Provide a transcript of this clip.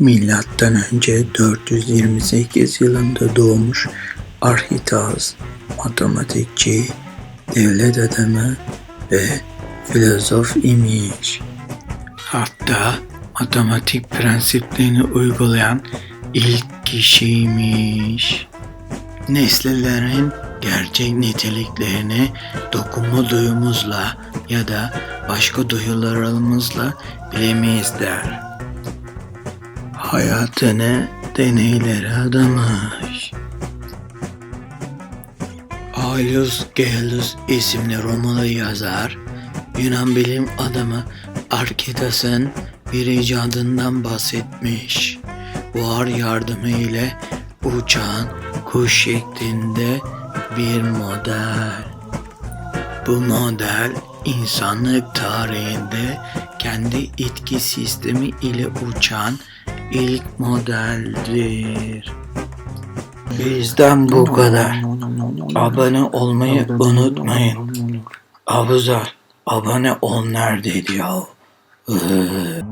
Milattan önce 428 yılında doğmuş Arhitas, matematikçi, devlet adamı ve filozof imiş. Hatta matematik prensiplerini uygulayan ilk kişiymiş. Nesnelerin gerçek niteliklerini dokunma duyumuzla ya da başka duyularımızla bilemeyiz der. Hayatını deneylere adamış. Aulus Gellius isimli Romalı yazar, Yunan bilim adamı Arkitas'ın bir icadından bahsetmiş. Buhar yardımı ile uçan kuş şeklinde bir model. Bu model insanlık tarihinde kendi itki sistemi ile uçan ilk modeldir. Bizden bu kadar. Abone olmayı unutmayın. Abuzer, abone ol neredeydi ya? Iı.